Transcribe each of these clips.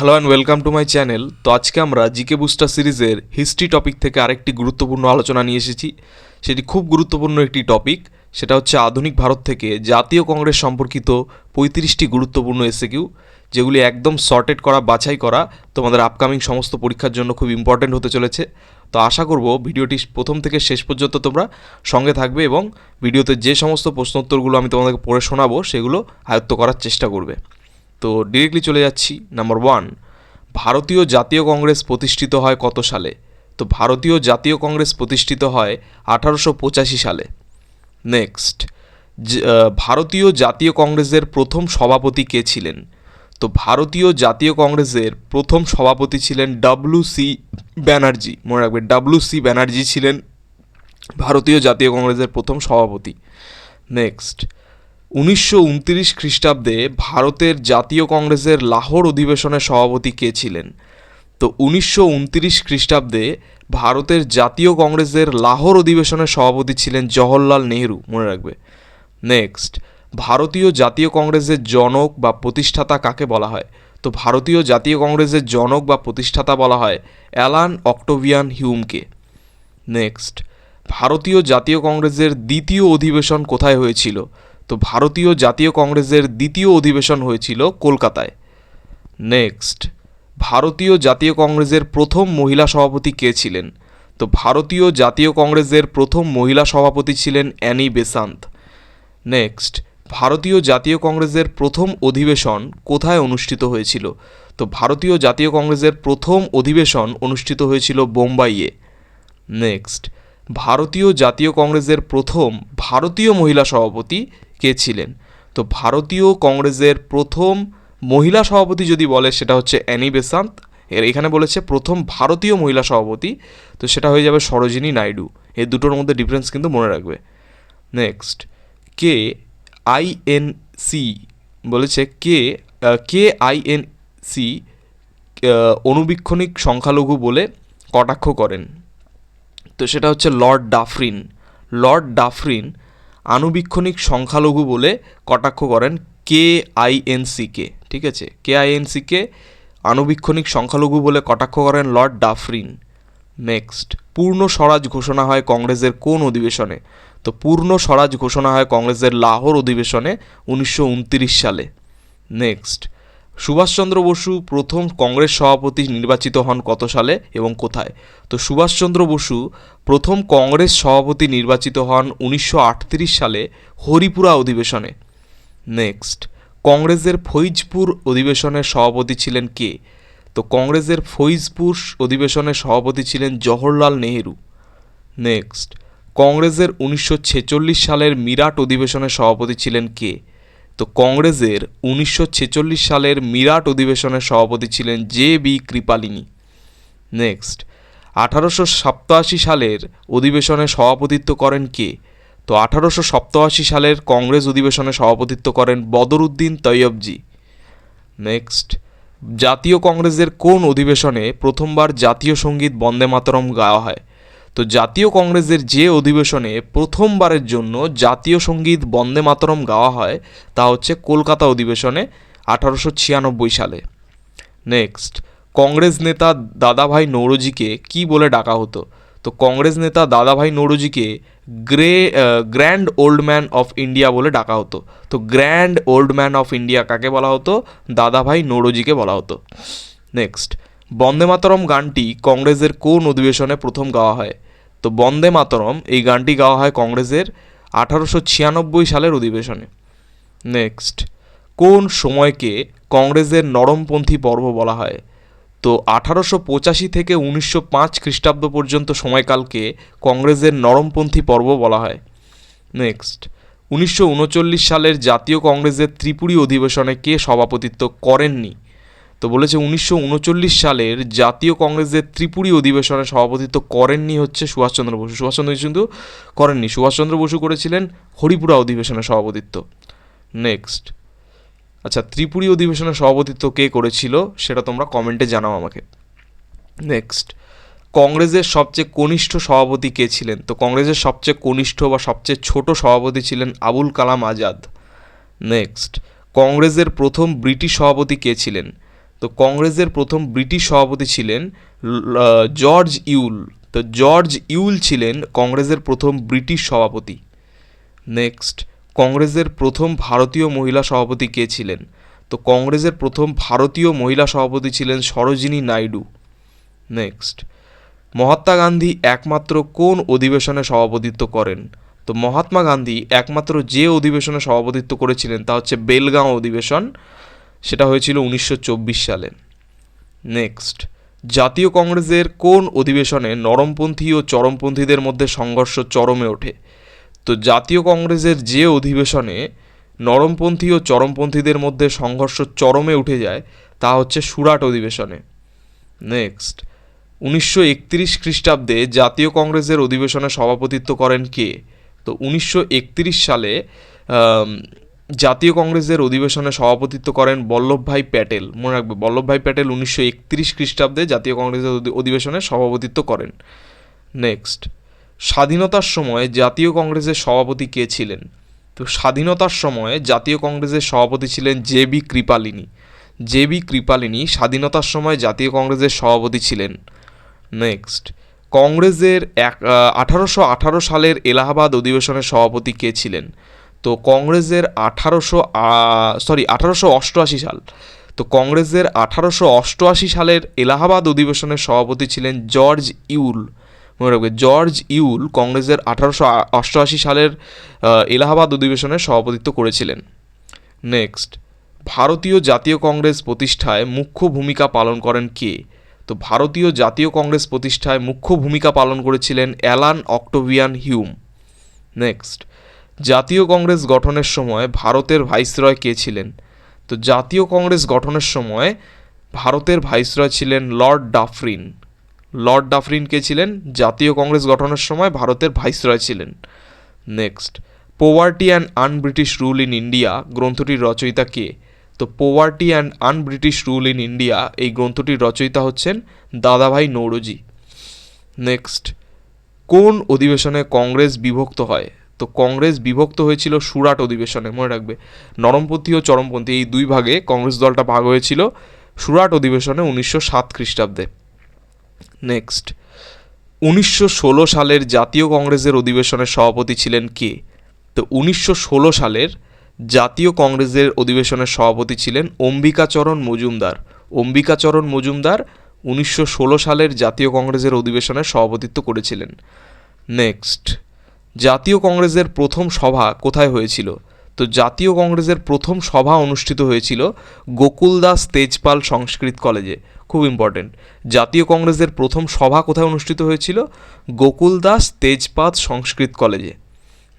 Hello and welcome to my channel তো আজকে আমরা জিকে বুস্টার সিরিজের হিস্ট্রি টপিক থেকে আরেকটি গুরুত্বপূর্ণ আলোচনা নিয়ে এসেছি। সেটি খুব গুরুত্বপূর্ণ একটি টপিক সেটা হচ্ছে আধুনিক ভারত থেকে জাতীয় কংগ্রেস সম্পর্কিত পঁয়ত্রিশটি গুরুত্বপূর্ণ এসএকিউ যেগুলি একদম সর্টেড করা, বাছাই করা তোমাদের আপকামিং সমস্ত পরীক্ষার জন্য খুব ইম্পর্ট্যান্ট হতে চলেছে। তো আশা করব ভিডিওটি প্রথম থেকে শেষ পর্যন্ত তোমরা সঙ্গে থাকবে এবং ভিডিওতে যে সমস্ত প্রশ্নোত্তরগুলো আমি তোমাদেরকে পড়ে শোনাবো, সেগুলো আয়ত্ত করার চেষ্টা করবে। তো ডিরেক্টলি চলে যাচ্ছি নাম্বার ওয়ান ভারতীয় জাতীয় কংগ্রেস প্রতিষ্ঠিত হয় কত সালে? তো ভারতীয় জাতীয় কংগ্রেস প্রতিষ্ঠিত হয় আঠারোশো পঁচাশি সালে। নেক্সট ভারতীয় জাতীয় কংগ্রেসের প্রথম সভাপতি কে ছিলেন? তো ভারতীয় জাতীয় কংগ্রেসের প্রথম সভাপতি ছিলেন ডাব্লু সি ব্যানার্জি, মনে রাখবে ডাব্লু সি ব্যানার্জি ছিলেন ভারতীয় জাতীয় কংগ্রেসের প্রথম সভাপতি। নেক্সট উনিশশো উনত্রিশ খ্রিস্টাব্দে ভারতের জাতীয় কংগ্রেসের লাহোর অধিবেশনের সভাপতি কে ছিলেন? তো উনিশশো উনত্রিশ খ্রিস্টাব্দে ভারতের জাতীয় কংগ্রেসের লাহোর অধিবেশনের সভাপতি ছিলেন জওহরলাল নেহরু, মনে রাখবে। নেক্সট, ভারতীয় জাতীয় কংগ্রেসের জনক বা প্রতিষ্ঠাতা কাকে বলা হয়? তো ভারতীয় জাতীয় কংগ্রেসের জনক বা প্রতিষ্ঠাতা বলা হয় অ্যালান অক্টোভিয়ান হিউমকে নেক্সট, ভারতীয় জাতীয় কংগ্রেসের দ্বিতীয় অধিবেশন কোথায় হয়েছিল? তো ভারতীয় জাতীয় কংগ্রেসের দ্বিতীয় অধিবেশন হয়েছিল কলকাতায়। নেক্সট, ভারতীয় জাতীয় কংগ্রেসের প্রথম মহিলা সভাপতি কে ছিলেন? তো ভারতীয় জাতীয় কংগ্রেসের প্রথম মহিলা সভাপতি ছিলেন অ্যানি বেসান্ত। নেক্সট, ভারতীয় জাতীয় কংগ্রেসের প্রথম অধিবেশন কোথায় অনুষ্ঠিত হয়েছিল? তো ভারতীয় জাতীয় কংগ্রেসের প্রথম অধিবেশন অনুষ্ঠিত হয়েছিল বোম্বাইয়ে। নেক্সট, ভারতীয় জাতীয় কংগ্রেসের প্রথম ভারতীয় মহিলা সভাপতি কে ছিলেন? তো ভারতীয় কংগ্রেসের প্রথম মহিলা সভাপতি যদি বলে, সেটা হচ্ছে অ্যানি বেসান্ত। এর এখানে বলেছে প্রথম ভারতীয় মহিলা সভাপতি, তো সেটা হয়ে যাবে সরোজিনী নাইডু। এই দুটোর মধ্যে ডিফারেন্স কিন্তু মনে রাখবে। নেক্সট কে আইএনসি বলেছে কে কে আইএনসি অনুবীক্ষণিক সংখ্যালঘু বলে কটাক্ষ করেন। তো সেটা হচ্ছে লর্ড ডাফরিন। লর্ড ডাফরিন আনুবীক্ষণিক সংখ্যালঘু বলে কটাক্ষ করেন কে আইএনসিকে ঠিক আছে? কে আইএনসিকে আনুবীক্ষণিক সংখ্যালঘু বলে কটাক্ষ করেন লর্ড ডাফরিন। নেক্সট, পূর্ণ স্বরাজ ঘোষণা হয় কংগ্রেসের কোন অধিবেশনে? তো পূর্ণ স্বরাজ ঘোষণা হয় কংগ্রেসের লাহোর অধিবেশনে উনিশশো উনত্রিশ সালে। নেক্সট সুভাষচন্দ্র বসু প্রথম কংগ্রেস সভাপতি নির্বাচিত হন কত সালে এবং কোথায়? তো সুভাষচন্দ্র বসু প্রথম কংগ্রেস সভাপতি নির্বাচিত হন উনিশশো আটত্রিশ সালে হরিপুরা অধিবেশনে। নেক্সট, কংগ্রেসের ফৈজপুর অধিবেশনের সভাপতি ছিলেন কে? তো কংগ্রেসের ফৈজপুর অধিবেশনের সভাপতি ছিলেন জওহরলাল নেহেরু। নেক্সট, কংগ্রেসের উনিশশো ছেচল্লিশ সালের মিরাট অধিবেশনের সভাপতি ছিলেন কে? তো কংগ্রেসের উনিশশো ছেচল্লিশ সালের মিরাট অধিবেশনের সভাপতি ছিলেন জে বি কৃপালিনী। নেক্সট আঠারোশো সপ্তাশি সালের অধিবেশনে সভাপতিত্ব করেন কে? তো আঠারোশো সপ্তাশি সালের কংগ্রেস অধিবেশনে সভাপতিত্ব করেন বদরুদ্দিন তৈয়বজি। নেক্সট জাতীয় কংগ্রেসের কোন অধিবেশনে প্রথমবার জাতীয় সংগীত বন্দে মাতরম গাওয়া হয়? তো জাতীয় কংগ্রেসের যে অধিবেশনে প্রথমবারের জন্য জাতীয় সংগীত বন্দে মাতরম গাওয়া হয়, তা হচ্ছে কলকাতা অধিবেশনে আঠারোশো ছিয়ানব্বই সালে। নেক্সট, কংগ্রেস নেতা দাদাভাই নৌরজিকে কি বলে ডাকা হতো? তো কংগ্রেস নেতা দাদাভাই নৌরজিকে grey grand old man of India বলে ডাকা হতো। তো grand old man of India কাকে বলা হতো? দাদাভাই নৌরজিকে বলা হতো। নেক্সট, বন্দে মাতরম গানটি কংগ্রেসের কোন অধিবেশনে প্রথম গাওয়া হয়? তো বন্দে মাতরম এই গানটি গাওয়া হয় কংগ্রেসের আঠারোশো ছিয়ানব্বই সালের অধিবেশনে। নেক্সট কোন সময়কে কংগ্রেসের নরমপন্থী পর্ব বলা হয়? তো আঠারোশো পঁচাশি থেকে উনিশশো পাঁচ খ্রিস্টাব্দ পর্যন্ত সময়কালকে কংগ্রেসের নরমপন্থী পর্ব বলা হয়। নেক্সট উনিশশো উনচল্লিশ সালের জাতীয় কংগ্রেসের ত্রিপুরী অধিবেশনে কে সভাপতিত্ব করেননি? তো বলেছে উনিশশো উনচল্লিশ সালের জাতীয় কংগ্রেসের ত্রিপুরী অধিবেশনে সভাপতিত্ব করেননি হচ্ছে সুভাষচন্দ্র বসু। সুভাষচন্দ্র বসু কিন্তু করেননি। সুভাষচন্দ্র বসু করেছিলেন হরিপুরা অধিবেশনে সভাপতিত্ব। নেক্সট। আচ্ছা ত্রিপুরী অধিবেশনে সভাপতিত্ব কে করেছিল সেটা তোমরা কমেন্টে জানাও আমাকে। নেক্সট। কংগ্রেসের সবচেয়ে কনিষ্ঠ সভাপতি কে ছিলেন? তো কংগ্রেসের সবচেয়ে কনিষ্ঠ বা সবচেয়ে ছোট সভাপতি ছিলেন আবুল কালাম আজাদ। নেক্সট। কংগ্রেসের প্রথম ব্রিটিশ সভাপতি কে ছিলেন? তো কংগ্রেসের প্রথম ব্রিটিশ সভাপতি ছিলেন জর্জ ইউল। তো জর্জ ইউল ছিলেন কংগ্রেসের প্রথম ব্রিটিশ সভাপতি। নেক্সট, কংগ্রেসের প্রথম ভারতীয় মহিলা সভাপতি কে ছিলেন? তো কংগ্রেসের প্রথম ভারতীয় মহিলা সভাপতি ছিলেন সরোজিনী নাইডু। নেক্সট, মহাত্মা গান্ধী একমাত্র কোন অধিবেশনে সভাপতিত্ব করেন? তো মহাত্মা গান্ধী একমাত্র যে অধিবেশনে সভাপতিত্ব করেছিলেন তা হচ্ছে বেলগাঁও অধিবেশন। সেটা হয়েছিল উনিশশো চব্বিশ সালে। নেক্সট জাতীয় কংগ্রেসের কোন অধিবেশনে নরমপন্থী ও চরমপন্থীদের মধ্যে সংঘর্ষ চরমে ওঠে? তো জাতীয় কংগ্রেসের যে অধিবেশনে নরমপন্থী ও চরমপন্থীদের মধ্যে সংঘর্ষ চরমে উঠে যায়, তা হচ্ছে সুরাট অধিবেশনে। নেক্সট উনিশশো একত্রিশ খ্রিস্টাব্দে জাতীয় কংগ্রেসের অধিবেশনে সভাপতিত্ব করেন কে? তো উনিশশো একত্রিশ সালে জাতীয় কংগ্রেসের অধিবেশনে সভাপতিত্ব করেন বল্লভভাই প্যাটেল। মনে রাখবে, বল্লভভাই প্যাটেল উনিশশো একত্রিশ খ্রিস্টাব্দে জাতীয় কংগ্রেসের অধিবেশনে সভাপতিত্ব করেন। নেক্সট, স্বাধীনতার সময় জাতীয় কংগ্রেসের সভাপতি কে ছিলেন? তো স্বাধীনতার সময়ে জাতীয় কংগ্রেসের সভাপতি ছিলেন J B Kripalani. J B Kripalani স্বাধীনতার সময় জাতীয় কংগ্রেসের সভাপতি ছিলেন। নেক্সট, কংগ্রেসের এক আঠারোশো আঠারো সালের এলাহাবাদ অধিবেশনের সভাপতি কে ছিলেন? তো কংগ্রেসের আঠারোশো সরি, আঠারোশো অষ্টআশি সাল। তো কংগ্রেসের আঠারোশো অষ্টআশি সালের এলাহাবাদ অধিবেশনের সভাপতি ছিলেন জর্জ ইউল। মনে রাখবে, জর্জ ইউল কংগ্রেসের আঠারোশো অষ্টআশি সালের এলাহাবাদ অধিবেশনের সভাপতিত্ব করেছিলেন। নেক্সট, ভারতীয় জাতীয় কংগ্রেস প্রতিষ্ঠায় মুখ্য ভূমিকা পালন করেন কে? তো ভারতীয় জাতীয় কংগ্রেস প্রতিষ্ঠায় মুখ্য ভূমিকা পালন করেছিলেন অ্যালান অক্টোভিয়ান হিউম। নেক্সট জাতীয় কংগ্রেস গঠনের সময় ভারতের ভাইসরয় কে ছিলেন? তো জাতীয় কংগ্রেস গঠনের সময় ভারতের ভাইসরয় ছিলেন লর্ড ডাফরিন। লর্ড ডাফরিন কে ছিলেন? জাতীয় কংগ্রেস গঠনের সময় ভারতের ভাইসরয় ছিলেন। Next, poverty and un-British rule in India গ্রন্থটির রচয়িতা কে? তো poverty and un-British rule in India এই গ্রন্থটির রচয়িতা হচ্ছেন দাদাভাই নৌরজি। নেক্সট, কোন অধিবেশনে কংগ্রেস বিভক্ত হয়? তো কংগ্রেস বিভক্ত হয়েছিল সুরাট অধিবেশনে, মনে রাখবে। নরমপন্থী ও চরমপন্থী, এই দুই ভাগে কংগ্রেস দলটা ভাগ হয়েছিল সুরাট অধিবেশনে উনিশশো সাত খ্রিস্টাব্দে। নেক্সট, উনিশশো ষোলো সালের জাতীয় কংগ্রেসের অধিবেশনের সভাপতি ছিলেন কে? তো উনিশশো ষোলো সালের জাতীয় কংগ্রেসের অধিবেশনের সভাপতি ছিলেন অম্বিকাচরণ মজুমদার। অম্বিকাচরণ মজুমদার উনিশশো ষোলো সালের জাতীয় কংগ্রেসের অধিবেশনের সভাপতিত্ব করেছিলেন। নেক্সট জাতীয় কংগ্রেসের প্রথম সভা কোথায় হয়েছিল? তো জাতীয় কংগ্রেসের প্রথম সভা অনুষ্ঠিত হয়েছিল গোকুলদাস তেজপাল সংস্কৃত কলেজে। খুব ইম্পর্টেন্ট জাতীয় কংগ্রেসের প্রথম সভা কোথায় অনুষ্ঠিত হয়েছিল? গোকুলদাস তেজপাত সংস্কৃত কলেজে।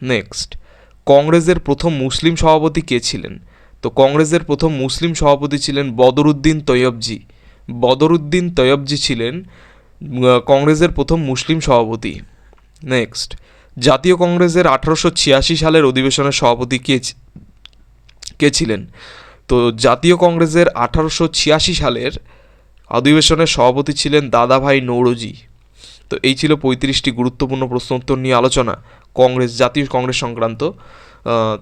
নেক্সট কংগ্রেসের প্রথম মুসলিম সভাপতি কে ছিলেন? তো কংগ্রেসের প্রথম মুসলিম সভাপতি ছিলেন বদরুদ্দিন তৈয়বজি। বদরুদ্দিন তৈয়বজি ছিলেন কংগ্রেসের প্রথম মুসলিম সভাপতি। নেক্সট জাতীয় কংগ্রেসের আঠারোশো ছিয়াশি সালের অধিবেশনের সভাপতি কে কে ছিলেন? তো জাতীয় কংগ্রেসের আঠারোশো ছিয়াশি সালের অধিবেশনের সভাপতি ছিলেন দাদাভাই নৌরজি। তো এই ছিল পঁয়ত্রিশটি গুরুত্বপূর্ণ প্রশ্ন উত্তর নিয়ে আলোচনা কংগ্রেস, জাতীয় কংগ্রেস সংক্রান্ত।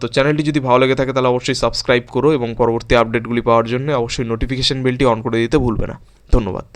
তো চ্যানেলটি যদি ভালো লেগে থাকে তাহলে অবশ্যই সাবস্ক্রাইব করো এবং পরবর্তী আপডেটগুলি পাওয়ার জন্য অবশ্যই নোটিফিকেশন বেলটি অন করে দিতে ভুলবে না। ধন্যবাদ।